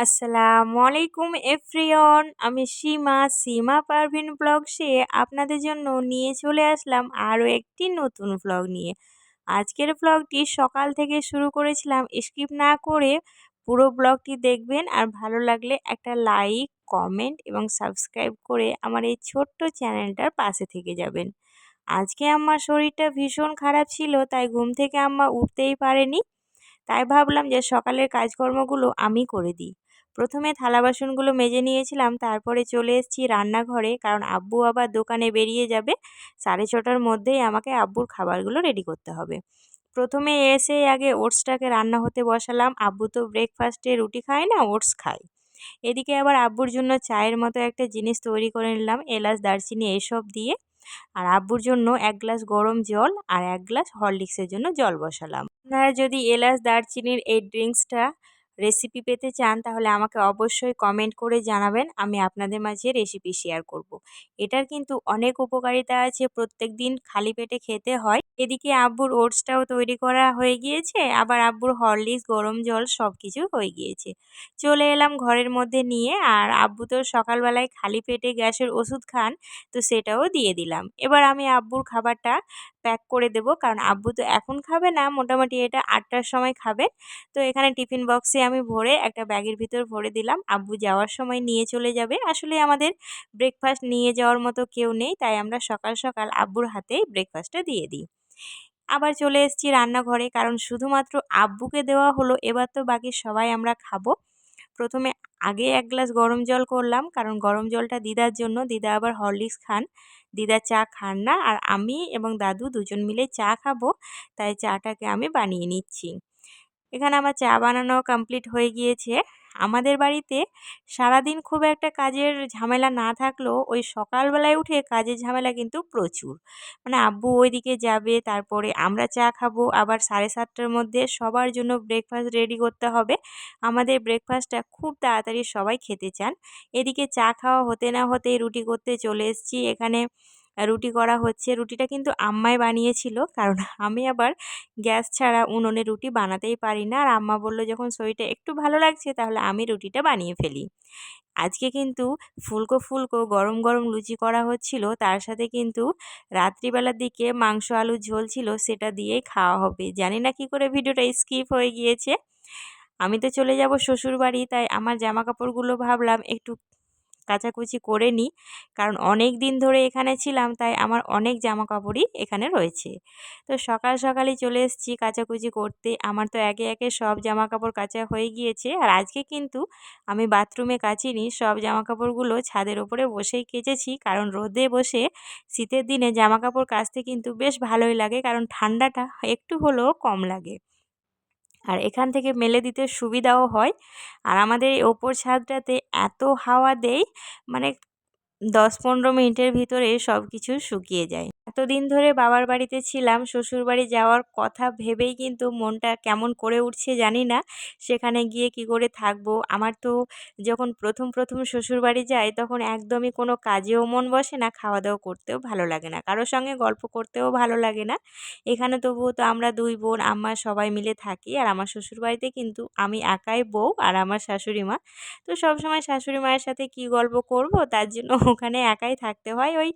আসসালামু আলাইকুম এভরিওয়ান, আমি সীমা সীমা পারভিন ব্লগসে আপনাদের জন্য নিয়ে চলে আসলাম আরও একটি নতুন ব্লগ নিয়ে। আজকের ব্লগটি সকাল থেকে শুরু করেছিলাম, স্কিপ না করে পুরো ব্লগটি দেখবেন আর ভালো লাগলে একটা লাইক, কমেন্ট এবং সাবস্ক্রাইব করে আমার এই ছোট্ট চ্যানেলটার পাশে থেকে যাবেন। আজকে আমার শরীরটা ভীষণ খারাপ ছিল, তাই ঘুম থেকে আম্মা উঠতেই পারেনি। তাই ভাবলাম যে সকালের কাজকর্মগুলো আমি করে দিই। প্রথমে থালা বাসনগুলো মেজে নিয়েছিলাম, তারপরে চলে এসেছি রান্নাঘরে, কারণ আব্বু আবার দোকানে বেরিয়ে যাবে। সাড়ে ছটার মধ্যেই আমাকে আব্বুর খাবারগুলো রেডি করতে হবে। প্রথমে এসে আগে ওটসটাকে রান্না হতে বসালাম। আব্বু তো ব্রেকফাস্টে রুটি খায় না, ওটস খায়। এদিকে আবার আব্বুর জন্য চায়ের মতো একটা জিনিস তৈরি করে নিলাম, এলাচ, দারচিনি এসব দিয়ে। আর আব্বুর জন্য এক গ্লাস গরম জল আর এক গ্লাস হরলিক্সের জন্য জল বসালাম। আপনারা যদি এলাচ, দারচিনির এই ড্রিঙ্কসটা রেসিপি পেতে চান, তাহলে আমাকে অবশ্যই কমেন্ট করে জানাবেন। আমি আপনাদের মাঝে রেসিপি শেয়ার করব। এটার কিন্তু অনেক উপকারিতা আছে প্রত্যেক দিন খালি পেটে খেতে হয়। এদিকে আব্বুর ওটসটাও তৈরি করা হয়ে গিয়েছে, আবার আব্বুর হরলিক্স গরম জল সব কিছু হয়ে গিয়েছে। চলে এলাম ঘরের মধ্যে নিয়ে, আর আব্বু তো সকালবেলায় খালি পেটে গ্যাসের ওষুধ খান, তো সেটাও দিয়ে দিলাম। এবার আমি আব্বুর খাবারটা প্যাক করে দেব, কারণ আব্বু তো এখন খাবে না, মোটামুটি এটা আটটার সময় খাবে। তো এখানে টিফিন বক্সে আমি ভরে একটা ব্যাগের ভিতর ভরে দিলাম। আব্বু যাওয়ার সময় নিয়ে চলে যাবে। আসলে আমাদের ব্রেকফাস্ট নিয়ে যাওয়ার মতো কেউ নেই, তাই আমরা সকাল সকাল আব্বুর হাতেই ব্রেকফাস্টটা দিয়ে দিই। আবার চলে এসেছি রান্নাঘরে, কারণ শুধুমাত্র আব্বুকে দেওয়া হলো, এবার তো বাকি সবাই আমরা খাব। প্রথমে আগে এক গ্লাস গরম জল করলাম, কারণ গরম জলটা দিদার জন্য। দিদা আবার হরলিক্স খান। দিদা চা খান না, আর আমি এবং দাদু দুজন মিলে চা খাব, তাই চাটাকে আমি বানিয়ে নিচ্ছি। এখানে আমার চা বানানো কমপ্লিট হয়ে গিয়েছে। আমাদের বাড়িতে সারাদিন খুব একটা কাজের ঝামেলা না থাকলেও ওই সকালবেলায় উঠে কাজের ঝামেলা কিন্তু প্রচুর। মানে আব্বু ওইদিকে যাবে, তারপরে আমরা চা খাব, আবার সাড়ে সাতটার মধ্যে সবার জন্য ব্রেকফাস্ট রেডি করতে হবে। আমাদের ব্রেকফাস্টটা খুব তাড়াতাড়ি সবাই খেতে চান। এদিকে চা খাওয়া হতে না হতেই রুটি করতে চলে এসেছি। এখানে রুটি করা হচ্ছে। রুটিটা কিন্তু আম্মাই বানিয়েছিল, কারণ আমি আবার গ্যাস ছাড়া উনুনে রুটি বানাতেই পারি না। আর আম্মা বলল, যখন শরীরটা একটু ভালো লাগছে, তাহলে আমি রুটিটা বানিয়ে ফেলি। আজকে কিন্তু ফুলকো ফুলকো, গরম গরম লুচি করা হচ্ছিল। তার সাথে কিন্তু রাত্রিবেলার দিকে মাংস আলু ঝোল ছিল, সেটা দিয়েই খাওয়া হবে। জানি না কি করে ভিডিওটা স্কিপ হয়ে গিয়েছে। আমি তো চলে যাব শ্বশুর বাড়ি তাই আমার জামা কাপড়গুলো ভাবলাম একটু কাচাকুচি করে নিই কারণ অনেক দিন ধরে এখানে ছিলাম, তাই আমার অনেক জামা কাপড়ই এখানে রয়েছে। তো সকাল সকালই চলে এসেছি কাচাকুচি করতে। আমার তো একে একে সব জামা কাপড় কাচা হয়ে গিয়েছে। আর আজকে কিন্তু আমি বাথরুমে কাচিনি। সব জামা কাপড়গুলো ছাদের ওপরে বসেই কেচেছি। কারণ রোদে বসে শীতের দিনে জামা কাপড় কাচতে কিন্তু বেশ ভালোই লাগে। কারণ ঠান্ডাটা একটু হলেও কম লাগে। আর এখান থেকে মেলে দিতে সুবিধাও হয়। আর আমাদের এই ওপর ছাদটাতে এত হাওয়া দেয় মানে দশ পনেরো মিনিটের ভিতরে সব কিছু শুকিয়ে যায়। এতদিন ধরে বাবার বাড়িতে ছিলাম শ্বশুর বাড়ি যাওয়ার কথা ভেবেই কিন্তু মনটা কেমন করে উঠছে জানি না। সেখানে গিয়ে কি করে থাকব? আমার তো যখন প্রথম প্রথম শ্বশুর বাড়ি যাই তখন একদমই কোনো কাজেও মন বসে না খাওয়া দাওয়া করতেও ভালো লাগে না। কারোর সঙ্গে গল্প করতেও ভালো লাগে না। এখানে তবুও তো আমরা দুই বোন, আম্মা সবাই মিলে থাকি আর আমার শ্বশুর বাড়িতে কিন্তু আমি একাই বউ আর আমার শাশুড়ি মা। তো সবসময় শাশুড়ি মায়ের সাথে কি গল্প করব? তার জন্য ওখানে একাই থাকতে হয়। ওই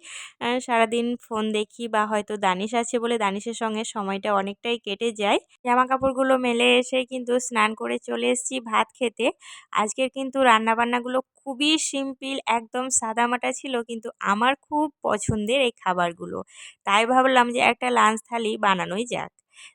সারাদিন ফোন দেখি বা হয়তো দানিশ আছে বলে দানিশের সঙ্গে সময়টা অনেকটাই কেটে যায়। জামা কাপড়গুলো মেলে এসে কিন্তু স্নান করে চলে এসেছি ভাত খেতে। আজকের কিন্তু রান্নাবান্নাগুলো খুবই সিম্পল, একদম সাদামাটা ছিল কিন্তু আমার খুব পছন্দের এই খাবারগুলো। তাই ভাবলাম যে একটা লাঞ্চ থালি বানানোই যাক।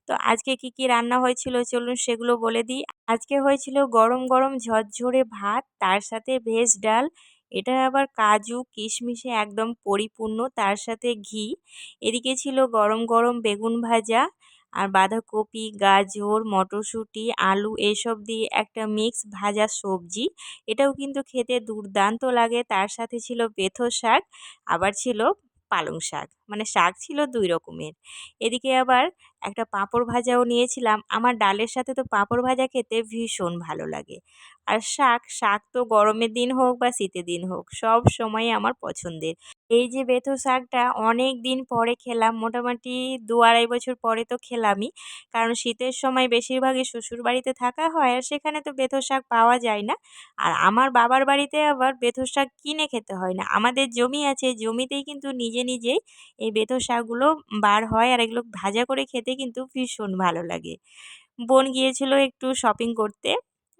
তো আজকে কি কি রান্না হয়েছিল চলুন সেগুলো বলে দিই। আজকে হয়েছিল গরম গরম ঝরঝরে ভাত, তার সাথে ভেজ ডাল এটা আবার কাজু, কিশমিশে একদম পরিপূর্ণ, তার সাথে ঘি। এদিকে ছিল গরম গরম বেগুন ভাজা আর বাঁধাকপি, গাজর, মটরশুঁটি, আলু এসব দিয়ে একটা মিক্স ভাজা সবজি। এটাও কিন্তু খেতে দুর্দান্ত লাগে। তার সাথে ছিল বেথো শাক, আবার ছিল পালং শাক। মানে শাক ছিল দুই রকমের। এদিকে আবার একটা পাঁপড় ভাজাও নিয়েছিলাম। আমার ডালের সাথে তো পাঁপড় ভাজা খেতে ভীষণ ভালো লাগে। আর শাক শাক তো গরমের দিন হোক বা শীতের দিন হোক, সব সময় আমার পছন্দের। এই যে বেথো শাকটা অনেক দিন পরে খেলাম, মোটামুটি দু আড়াই বছর পরে তো খেলামই। কারণ শীতের সময় বেশিরভাগই শ্বশুর বাড়িতে থাকা হয় আর সেখানে তো বেথো শাক পাওয়া যায় না। আর আমার বাবার বাড়িতে আবার বেথো শাক কিনে খেতে হয় না। আমাদের জমি আছে, জমিতেই কিন্তু নিজে নিজেই এই বেথো শাকগুলো বার হয় আর এগুলো ভাজা করে খেতে কিন্তু ভীষণ ভালো লাগে। বোন গিয়েছিল একটু শপিং করতে।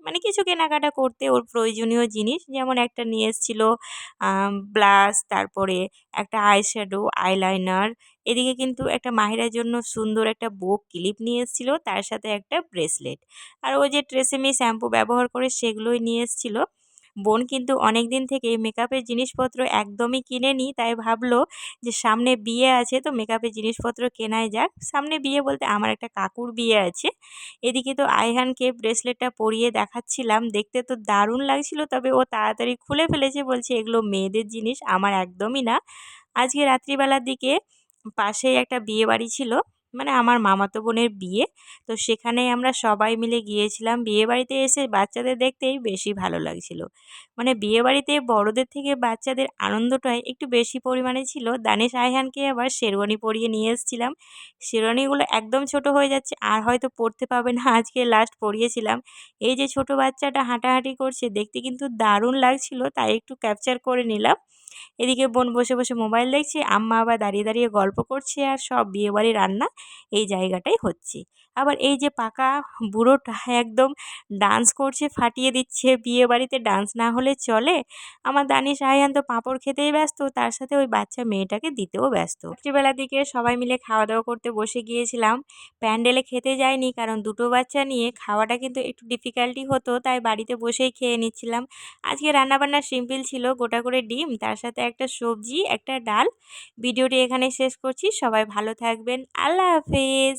মানে কিছু কেনাকাটা করতে, ওর প্রয়োজনীয় জিনিস যেমন একটা নিয়ে এসেছিল ব্লাশ, তারপরে একটা আই আইশ্যাডো আইলাইনার এদিকে কিন্তু একটা মাহিরার জন্য সুন্দর একটা বো ক্লিপ নিয়ে এসেছিল, তার সাথে একটা ব্রেসলেট আর ও যে ট্রেসেমি শ্যাম্পু ব্যবহার করে সেগুলোই নিয়ে এসেছিল। বোন কিন্তু অনেক দিন থেকে মেকআপের জিনিসপত্র একদমই কিনেনি। তাই ভাবলো যে সামনে বিয়ে আছে, তো মেকআপের জিনিসপত্র কেনাই যাক। সামনে বিয়ে বলতে আমার একটা কাকুর বিয়ে আছে। এদিকে তো আইহানকে ব্রেসলেটটা পরিয়ে দেখাচ্ছিলাম। দেখতে তো দারুণ লাগছিল, তবে ও তাড়াতাড়ি খুলে ফেলেছে, বলছে এগুলো মেয়েদের জিনিস, আমার একদমই না। আজকে রাত্রিবেলার দিকে পাশেই একটা বিয়ে বাড়ি ছিল। মানে আমার মামাতো বোনের বিয়ে। তো সেখানে আমরা সবাই মিলে গিয়েছিলাম। বিয়ে বাড়িতে এসে বাচ্চাদের দেখতেই বেশি ভালো লাগছিল। মানে বিয়ে বাড়িতে বড়দের থেকে বাচ্চাদের আনন্দটাই একটু বেশি পরিমাণে ছিল। দানিশ আইহানকে আবার শেরওয়ানি পরিয়ে নিয়ে এসেছিলাম। শেরওয়ানিগুলো একদম ছোট হয়ে যাচ্ছে, আর হয়তো পড়তে পাবে না। আজকে লাস্ট পরিয়েছিলাম এই যে ছোট বাচ্চাটা হাঁটাহাঁটি করছে, দেখতে কিন্তু দারুণ লাগছিল, তাই একটু ক্যাপচার করে নিলাম। এদিকে বোন বসে বসে মোবাইল দেখছে, আম্মা আবার দাঁড়িয়ে দাঁড়িয়ে গল্প করছে আর সব বিয়েবাড়ির রান্না এই জায়গাটাই হচ্ছে। আবার এই যে পাকা বুড়োটা একদম ডান্স করছে, ফাটিয়ে দিচ্ছে বিয়ে বাড়িতে ডান্স না হলে চলে। আমার দানি আয়ান তো পাঁপড় খেতেই ব্যস্ত, তার সাথে ওই বাচ্চা মেয়েটাকে দিতেও ব্যস্ত। রাত্রিবেলার দিকে সবাই মিলে খাওয়া দাওয়া করতে বসে গিয়েছিলাম। প্যান্ডেলে খেতে যায়নি কারণ দুটো বাচ্চা নিয়ে খাওয়াটা কিন্তু একটু ডিফিকাল্টি হতো, তাই বাড়িতে বসেই খেয়ে নিচ্ছিলাম। আজকে রান্নাবান্না সিম্পল ছিল, গোটা করে ডিম, তার সাথে একটা সবজি একটা ডাল। ভিডিওটি এখানে শেষ করছি। সবাই ভালো থাকবেন। আল্লাহ হাফেজ।